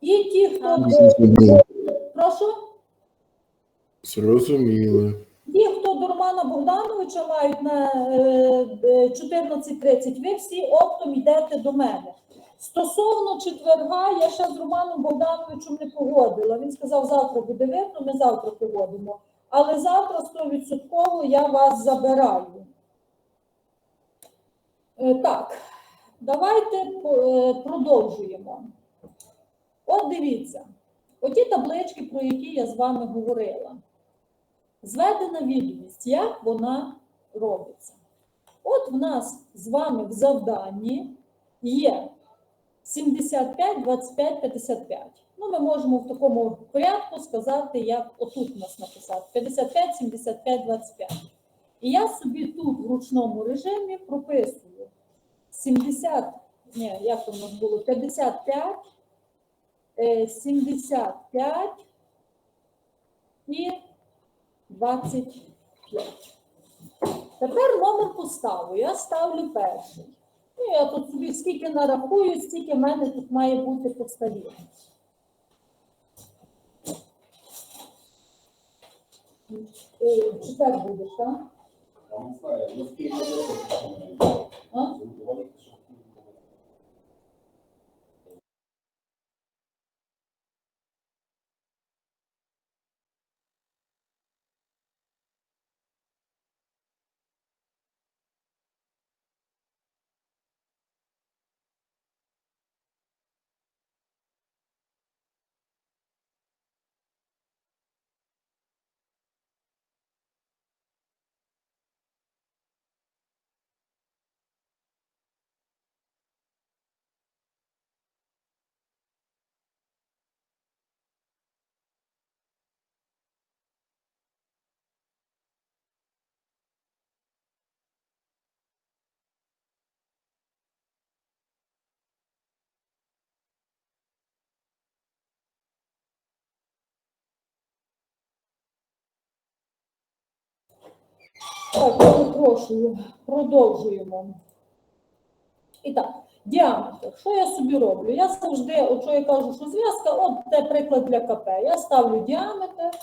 І ті, хто Зрозуміло. прошу. Зрозуміло. Ті, хто до Романа Богдановича мають на е, е, 14.30, ви всі оптом йдете до мене. Стосовно четверга, я ще з Романом Богдановичем не погодила. Він сказав, завтра буде видно, ми завтра погодимо. Але завтра 100% я вас забираю. Е, Так, давайте е, продовжуємо. От дивіться, оті таблички, про які я з вами говорила. Зведена відомість, як вона робиться. От в нас з вами в завданні є 75, 25, 55. Ну, ми можемо в такому порядку сказати, як отут у нас написати: 55, 75, 25. І я собі тут в ручному режимі прописую 70, ні, як воно було, 55, е, 75 і 25. Тепер номер поставу. Я ставлю перший. Ну, я тут собі скільки нарахую, стільки в мене тут має бути по столі. Е, Четвер будеш, так? Я не знаю, ну Так, перепрошую, продовжуємо. І так, діаметр. Що я собі роблю? Я завжди, от що я кажу, що зв'язка, от це приклад для КП. Я ставлю діаметр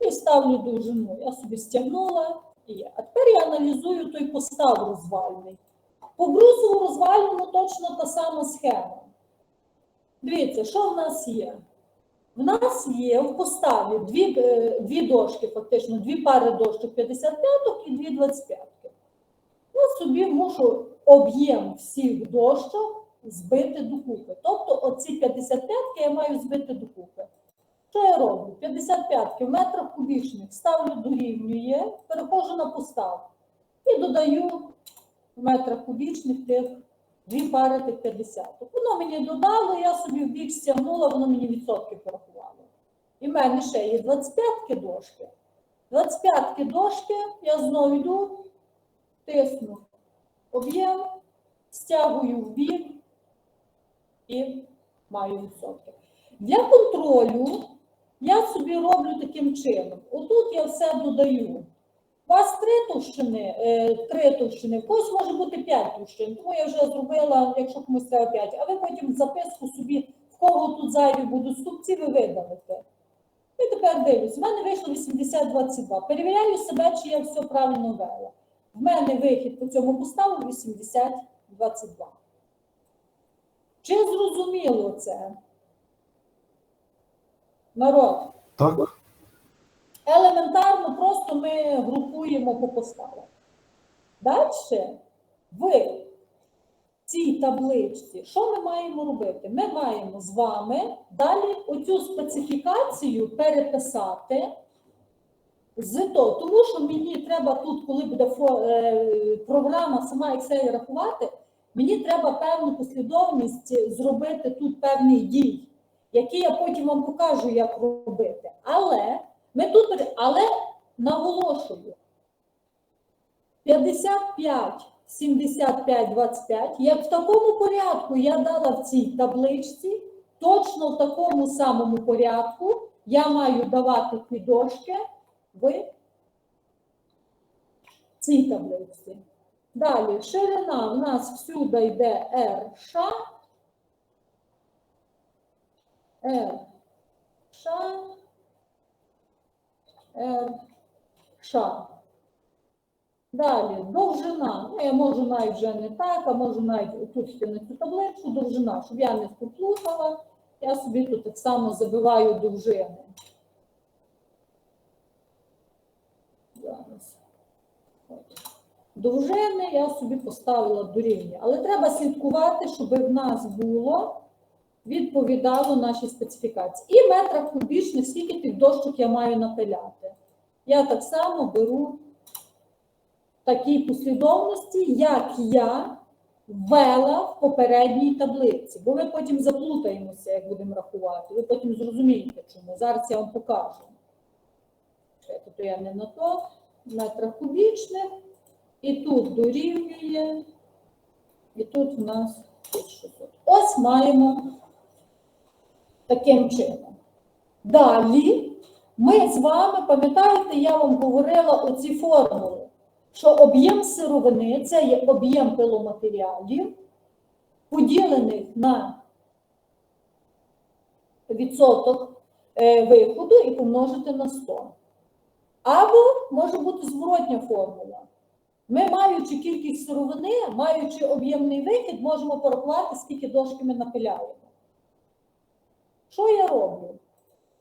і ставлю довжину. Я собі стягнула і є. А тепер я аналізую той постав розвальний. По брусову розвальному точно та сама схема. Дивіться, що в нас є? В нас є в поставі дві, е, дві дошки, фактично, дві пари дошок 55 і дві 25. Я собі мушу об'єм всіх дощок збити докупи. Тобто оці 55 я маю збити докупи. Що я роблю? 55 в метрах кубічних ставлю дорівнює, переходжу на постав і додаю в метрах кубічних тих дві пари тих 50. Воно мені додало, я собі в бік стягнула, воно мені відсотки порахувало. І в мене ще є 25 дошки. 25 дошки я знову йду, тисну об'єм, стягую в бік і маю відсотки. Для контролю я собі роблю таким чином. Отут я все додаю. У вас три товщини, е, три товщини, в когось може бути п'ять товщин, тому я вже зробила, якщо комусь треба п'ять, а ви потім записку собі, в кого тут зайві будуть ступці, ви видалите. І тепер дивлюсь, в мене вийшло 80-22. Перевіряю себе, чи я все правильно вела. В мене вихід по цьому поставу 80-22. Чи зрозуміло це? Народ. Так. Елементарно, просто ми групуємо по поставах. Далі в цій табличці, що ми маємо робити? Ми маємо з вами далі оцю специфікацію переписати з того, тому що мені треба тут, коли буде е, програма сама Excel рахувати, мені треба певну послідовність зробити тут певний дій, які я потім вам покажу, як робити. Але ми тут, але наголошую, 55, 75, 25, як в такому порядку я дала в цій табличці, точно в такому самому порядку я маю давати ці дошки в цій таблиці. Далі, ширина в нас всюди йде R ша. R, ша, Далі, довжина. Ну, я можу навіть вже не так, а можу навіть тут на цю табличку довжина, щоб я не поплутала. Я собі тут так само забиваю довжини. Зараз. Довжини я собі поставила дорівнює. Але треба слідкувати, щоб в нас було відповідало нашій специфікації. І метрах кубічних, скільки тих дощок я маю напиляти. Я так само беру такій послідовності, як я ввела в попередній таблиці. Бо ви потім заплутаємося, як будемо рахувати. Ви потім зрозумієте, чому. Зараз я вам покажу. Чекайте, то я не на то, метрах кубічних. І тут дорівнює, і тут в нас 1600. Ось маємо таким чином. Далі ми з вами, пам'ятаєте, я вам говорила оці формули, що об'єм сировини це є об'єм пиломатеріалів, поділених на відсоток е, виходу і помножити на 100. Або може бути зворотня формула. Ми, маючи кількість сировини, маючи об'ємний вихід, можемо порахувати, скільки дошки ми напиляємо. Що я роблю?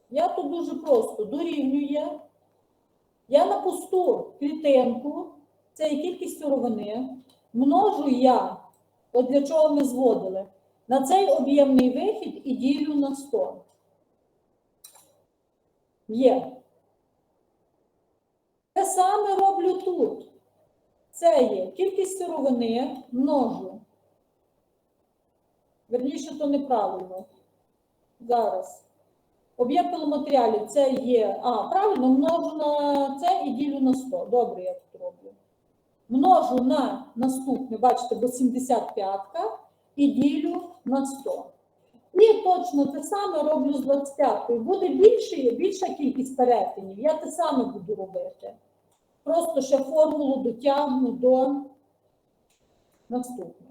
Я тут дуже просто дорівнює. Я на пусту клітинку, це є кількість сировини, множу я, от для чого ми зводили, на цей об'ємний вихід і ділю на 100. Є. Те саме роблю тут. Це є кількість сировини множу. Верніше, то неправильно. Зараз. Об'єм пиломатеріалів це є. А, правильно, множу на це і ділю на 100. Добре, я тут роблю. Множу на наступне, бачите, бо 75 і ділю на 100. І точно те саме роблю з 25. Буде більше, більша кількість перетинів. Я те саме буду робити. Просто ще формулу дотягну до наступного.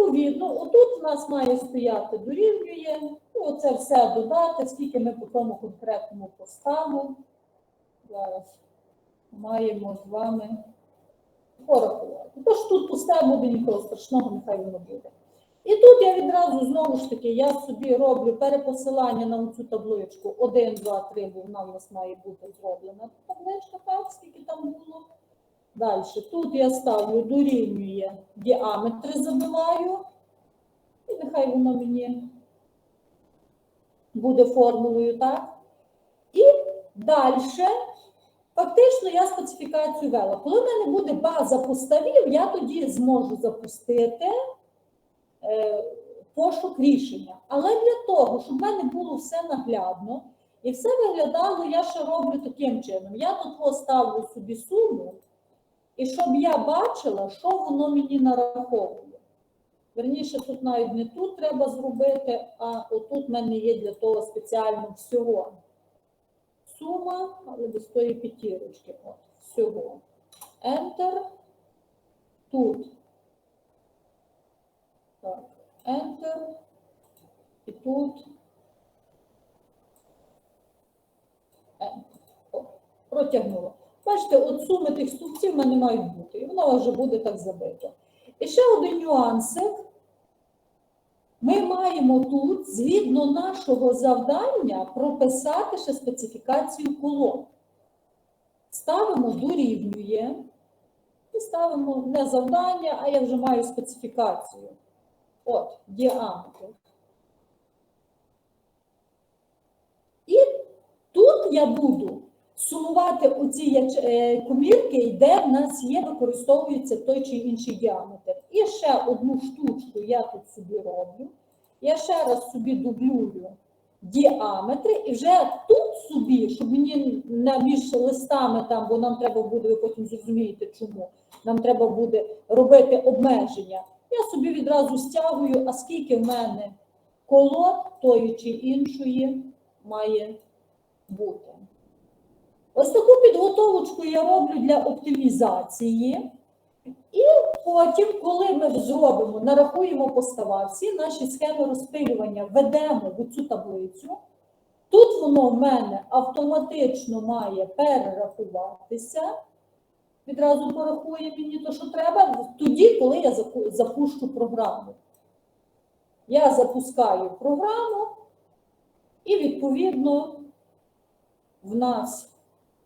Відповідно, отут у нас має стояти дорівнює, і оце все додати, скільки ми по тому конкретному поставу. Зараз маємо з вами порахувати. Тож тут пусте буде нічого страшного, нехай воно буде. І тут я відразу знову ж таки, я собі роблю перепосилання на цю табличку 1, 2, 3, бо вона в нас має бути зроблена табличка, так, скільки там було. Далі, тут я ставлю дорівнює діаметри забиваю, і нехай воно мені буде формулою, так? І далі, фактично, я специфікацію вела. Коли в мене буде база поставів, я тоді зможу запустити е, пошук рішення. Але для того, щоб в мене було все наглядно і все виглядало, я ще роблю таким чином. Я тут поставлю собі суму, і щоб я бачила, що воно мені нараховує. Верніше, тут навіть не тут треба зробити, а отут в мене є для того спеціально всього. Сума, але без тої п'ятірочки. От, всього. Enter. Тут. Так, Enter. І тут. Enter. О, протягнула. Бачите, от суми тих стовпців в мене мають бути, і воно вже буде так забито. І ще один нюансик. Ми маємо тут, згідно нашого завдання, прописати ще специфікацію колон. Ставимо дорівнює і ставимо не завдання, а я вже маю специфікацію. От, діаметр. І тут я буду сумувати оці е, комірки, де в нас є, використовується той чи інший діаметр. І ще одну штучку я тут собі роблю. Я ще раз собі дублюю діаметри, і вже тут собі, щоб мені на між листами там, бо нам треба буде, ви потім зрозумієте, чому нам треба буде робити обмеження. Я собі відразу стягую, а скільки в мене колод тої чи іншої має бути. Ось таку підготовочку я роблю для оптимізації. І потім, коли ми зробимо, нарахуємо постава, всі наші схеми розпилювання ведемо в цю таблицю, тут воно в мене автоматично має перерахуватися. Відразу порахує мені те, що треба, тоді, коли я запущу програму. Я запускаю програму, і відповідно в нас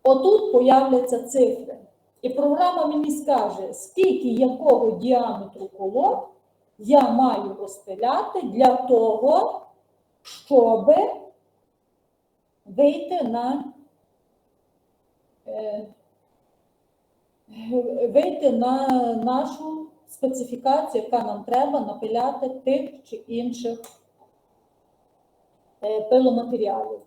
отут появляться цифри. І програма мені скаже, скільки якого діаметру колод я маю розпиляти для того, щоб вийти на, е, вийти на нашу специфікацію, яка нам треба напиляти тих чи інших е, пиломатеріалів.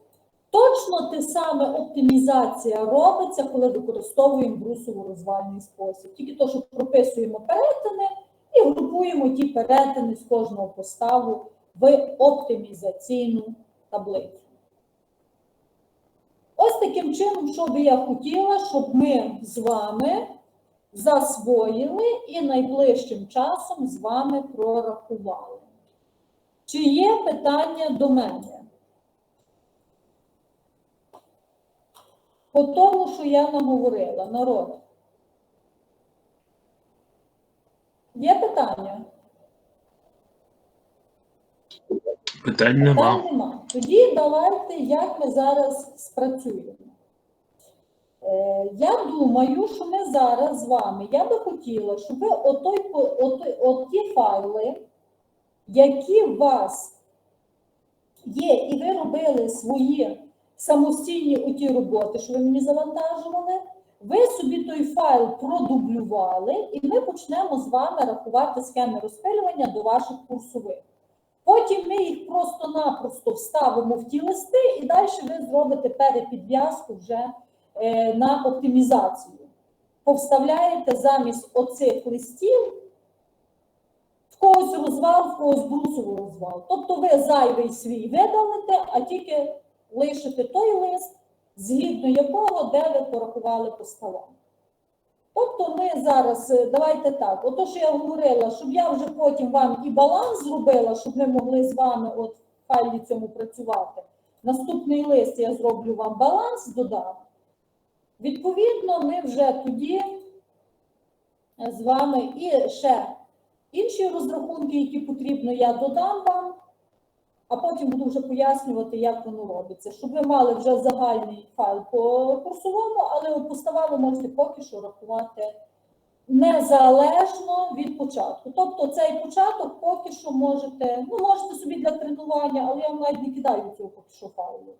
Точно те саме оптимізація робиться, коли використовуємо брусово-розвальний спосіб. Тільки то, що прописуємо перетини і групуємо ті перетини з кожного поставу в оптимізаційну таблицю. Ось таким чином, що би я хотіла, щоб ми з вами засвоїли і найближчим часом з вами прорахували. Чи є питання до мене? По тому, що я наговорила, народ. Є питання? Питань нема. Питань нема. Тоді давайте, як ми зараз спрацюємо. Е, Я думаю, що ми зараз з вами, я би хотіла, щоб ви отой, отой, оті файли, які у вас є, і ви робили свої самостійні оті роботи, що ви мені завантажували, ви собі той файл продублювали, і ми почнемо з вами рахувати схеми розпилювання до ваших курсових. Потім ми їх просто-напросто вставимо в ті листи, і далі ви зробите перепідв'язку вже е, на оптимізацію. Повставляєте замість оцих листів в когось розвал, в когось брусовий розвал. Тобто ви зайвий свій видалите, а тільки лишите той лист, згідно якого, де ви порахували по ставам. Тобто ми зараз, е, давайте так, ото що я говорила, щоб я вже потім вам і баланс зробила, щоб ми могли з вами от в файлі цьому працювати. Наступний лист я зроблю вам баланс, додам. Відповідно, ми вже тоді е, з вами і ще інші розрахунки, які потрібно, я додам вам, а потім буду вже пояснювати, як воно робиться. Щоб ви мали вже загальний файл по курсовому, але у постава можете поки що рахувати незалежно від початку. Тобто цей початок поки що можете, ну можете собі для тренування, але я вам навіть не кидаю цього поки що файлу.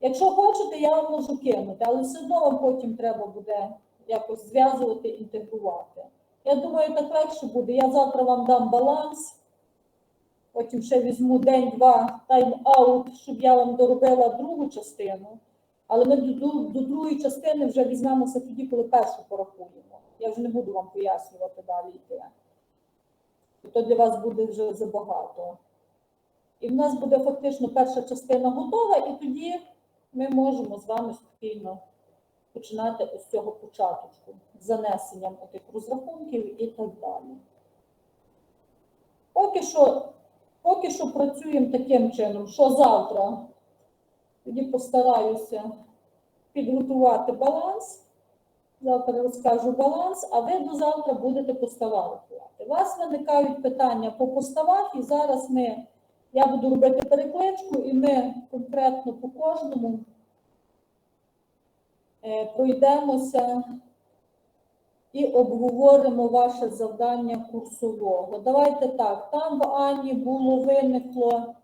Якщо хочете, я вам можу кинути, але все одно вам потім треба буде якось зв'язувати, інтегрувати. Я думаю, так легше буде. Я завтра вам дам баланс, потім ще візьму день-два тайм-аут, щоб я вам доробила другу частину. Але ми до, до, до другої частини вже візьмемося тоді, коли першу порахуємо. Я вже не буду вам пояснювати далі йти. То для вас буде вже забагато. І в нас буде фактично перша частина готова, і тоді ми можемо з вами спокійно починати ось цього початку, з занесенням тих розрахунків і так далі. Поки що, поки що працюємо таким чином, що завтра тоді постараюся підготувати баланс. Завтра розкажу баланс, а ви до завтра будете рахувати. У вас виникають питання по поставах, і зараз ми, я буду робити перекличку, і ми конкретно по кожному е, пройдемося і обговоримо ваше завдання курсового. Давайте так, там в Ані було виникло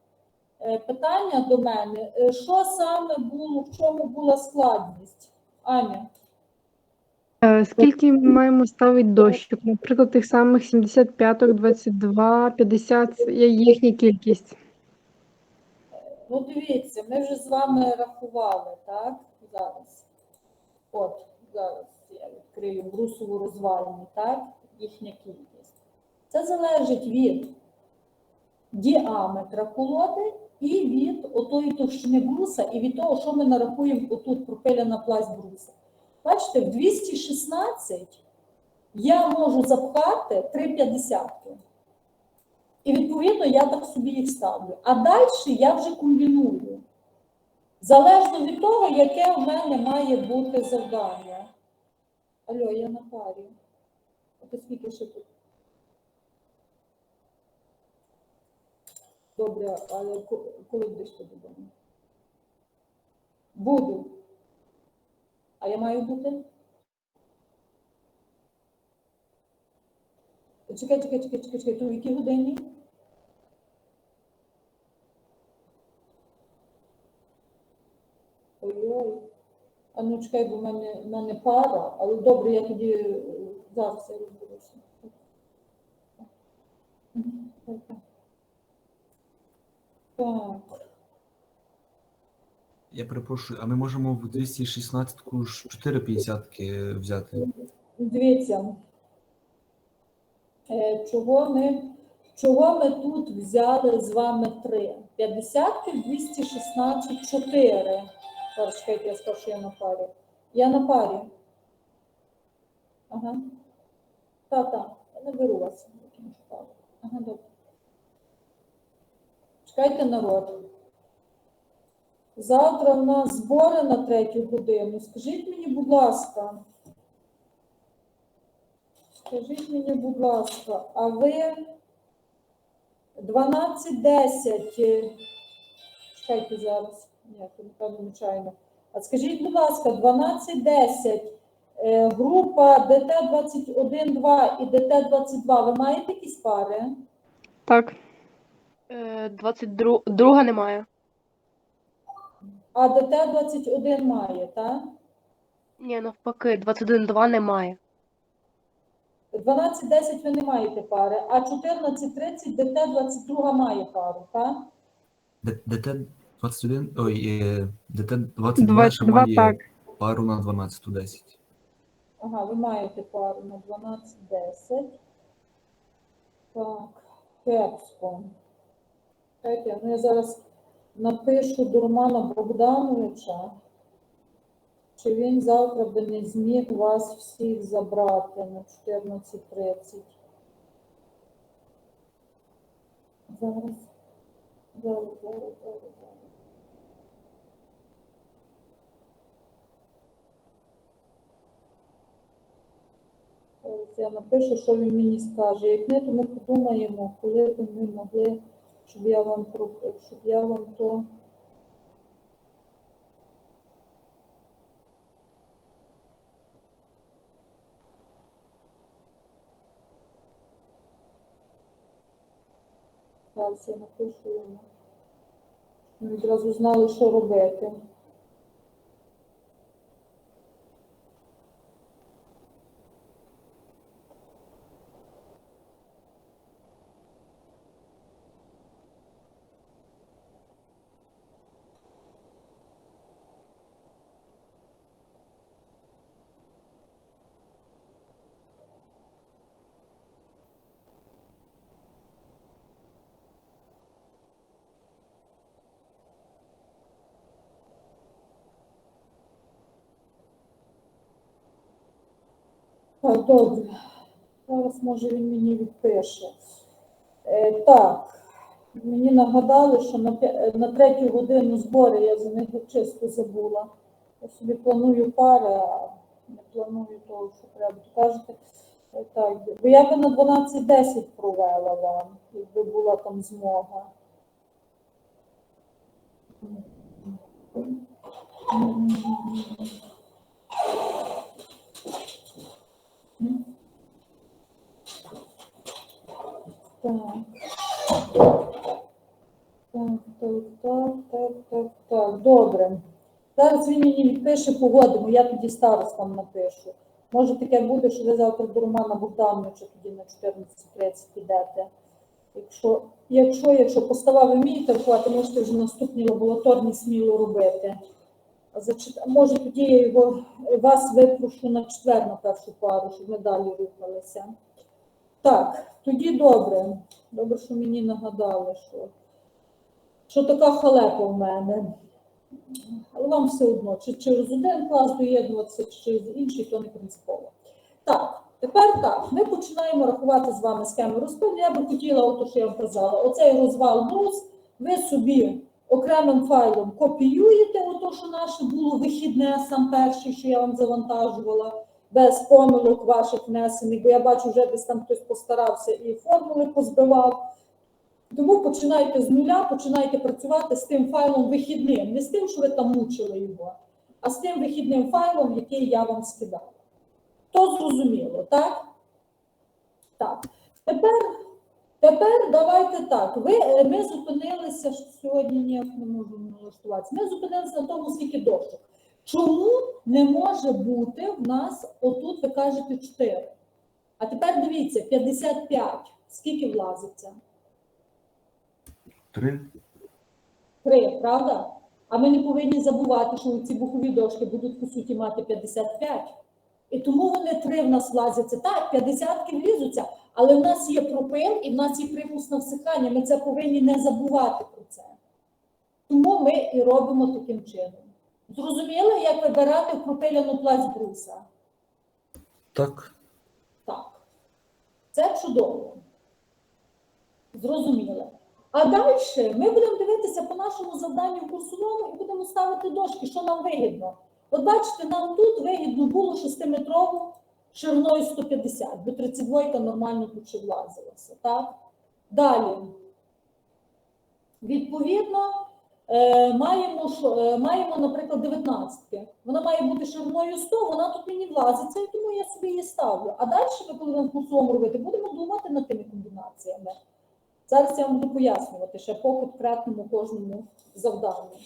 е, питання до мене. Е, Що саме було, в чому була складність? Аня? Е, Скільки ми маємо ставити дощок? Наприклад, тих самих 75, 22, 50 це є їхня кількість. Ну, дивіться, ми вже з вами рахували, так? Зараз. От, зараз відкрию брусову розвальні, так? Їхня кількість. Це залежить від діаметра колоди і від отої товщини бруса, і від того, що ми нарахуємо отут пропиляна пласть бруса. Бачите, в 216 я можу запхати три п'ятдесятки. І відповідно я так собі їх ставлю. А далі я вже комбіную. Залежно від того, яке в мене має бути завдання. Алло, я на парі. А ти скільки ще тут? Добре, але ко- коли будеш ти додому? Буду. А я маю бути? Чекай, чекай, чекай, чекай, чекай, то в якій годині? А ну чекай, бо в мене, в мене пара, але добре, я тоді е, зараз я розберуся. Так. Я перепрошую, а ми можемо в 216-ку ж 4,50 взяти? Дивіться, е, чого ми, чого ми тут взяли з вами 3? 50 216, 4. Зараз чекайте, я скажу, що я на парі. Я на парі. Ага. Та-та, я не беру вас. Ага, добре. Чекайте народ. Завтра в нас збори на третю годину. Скажіть мені, будь ласка. Скажіть мені, будь ласка, а ви 12.10, е, чекайте зараз, ні, то напевно нечайно. А скажіть, будь ласка, 12.10, е, група ДТ-21-2 і ДТ-22, ви маєте якісь пари? Так. Е, 22 друга немає. А ДТ-21 має, так? Ні, навпаки, 21-2 немає. 12.10 ви не маєте пари, а 14.30 ДТ-22 має пару, так? Д- ДТ-21, ой, е, ДТ-22 ще має так. пару на 12.10. Ага, ви маєте пару на 12-10. Так, кепсько. Чекайте, ну я зараз напишу до Романа Богдановича, чи він завтра би не зміг вас всіх забрати на 14.30. Зараз. Зараз, зараз, зараз, зараз. Зараз Я напишу, що він мені скаже. Як не, то ми подумаємо, коли б ми могли, щоб я вам щоб я вам то. Зараз я напишу йому. Ми відразу знали, що робити. Так, добре. Зараз, може, він мені відпише. Е, так, мені нагадали, що на, на третю годину збори я за них чисто забула. Я собі планую пари, а не планую того, що треба. Кажете, е, так, бо я би на 12.10 провела вам, якби була там змога. Так. Так, так, так, так, так, так, добре. Зараз він мені відпише погодимо, я тоді старостам напишу. Може таке буде, що ви завтра до Романа Богдановича тоді на 14.30 підете. Якщо, якщо, якщо постава ви вмієте вховати, можете вже наступні лабораторні сміло робити. Може тоді я його, вас випрошу на четвер на першу пару, щоб ми далі рухалися. Так, тоді добре. Добре, що мені нагадали, що, що така халепа в мене. Але вам все одно, чи через один клас доєднуватися, чи через інший, то не принципово. Так, Тепер так, ми починаємо рахувати з вами схему розподілу. Я би хотіла, ото, що я вам казала, оцей розвал брус, ви собі окремим файлом копіюєте, ото, що наше було вихідне, сам перший, що я вам завантажувала, без помилок ваших внесених, бо я бачу, вже десь там хтось постарався і формули позбивав. Тому починайте з нуля, починайте працювати з тим файлом вихідним, не з тим, що ви там мучили його, а з тим вихідним файлом, який я вам скидала. То зрозуміло, так? Так. Тепер, тепер давайте так. Ви, е, ми зупинилися сьогодні ніяк не можу налаштуватися. Ми зупинилися на тому, скільки дощок. Чому не може бути в нас, отут ви кажете 4. А тепер дивіться, 55. Скільки влазиться? Три. Три, правда? А ми не повинні забувати, що ці бокові дошки будуть по суті мати 55. І тому вони три в нас влазяться. Так, 50 влізуться, але в нас є пропил і в нас є примусне всихання. Ми це повинні не забувати про це. Тому ми і робимо таким чином. Зрозуміли, як вибирати пропиляну пласть бруса? Так. Так. Це чудово. Зрозуміло. А далі ми будемо дивитися по нашому завданню курсовому і будемо ставити дошки, що нам вигідно. От бачите, нам тут вигідно було 6-метрову шириною 150, бо 32 нормально тут ще влазилася. Так? Далі. Відповідно, маємо, е, маємо, наприклад, 19. Вона має бути шириною 100, вона тут мені влазиться, і тому я собі її ставлю. А далі, коли будемо в курсовому робити, будемо думати над тими комбінаціями. Зараз я вам буду пояснювати ще по конкретному кожному завданню.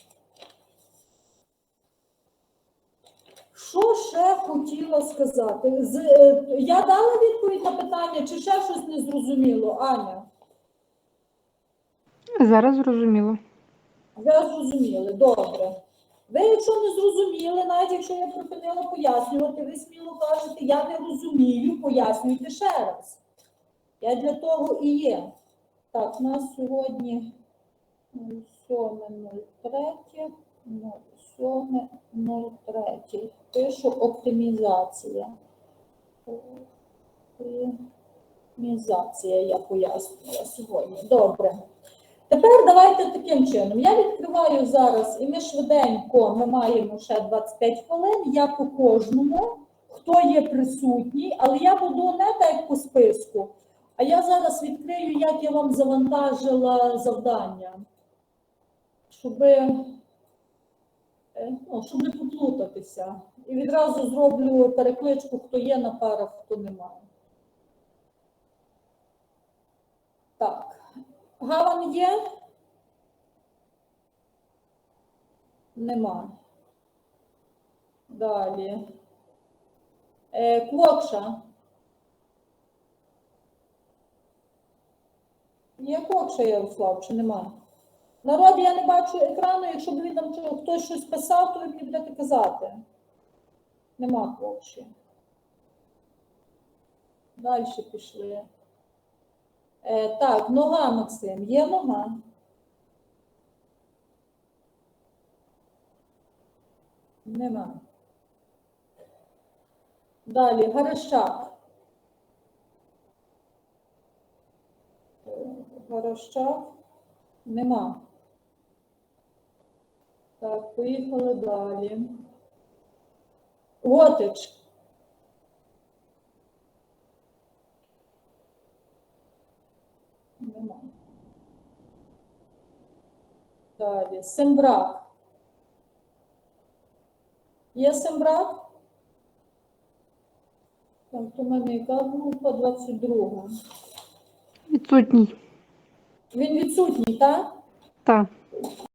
Що ще хотіла сказати? З, е, я дала відповідь на питання, чи ще щось не зрозуміло, Аня? Зараз зрозуміло. Ви зрозуміли, добре. Ви, якщо не зрозуміли, навіть якщо я припинила пояснювати, ви сміло кажете, я не розумію, пояснюйте ще раз. Я для того і є. Так, у нас сьогодні 07.03, 07.03. Пишу оптимізація. Оптимізація, я пояснювала сьогодні. Добре. Тепер давайте таким чином. Я відкриваю зараз, і ми швиденько, ми маємо ще 25 хвилин. Я по кожному, хто є присутній, але я буду не так по списку, а я зараз відкрию, як я вам завантажила завдання, щоб, е, ну, щоб не поплутатися. І відразу зроблю перекличку, хто є на парах, хто немає. Так. Гаван є? Нема. Далі. Е, Квокша. Є Квокша, Ярослав, чи нема? Народ, я не бачу екрану, якщо б він там хтось щось писав, то ви будете казати. Нема Квокші. Далі пішли. Е, так, нога, Максим, є нога. Нема. Далі, Гаращак. Е, Нема. Так, поїхали далі. Готич. Нема. Далі. Сембрак. Є сембрак? Там мене яка група 22. Відсутній. Він відсутній, так? Так.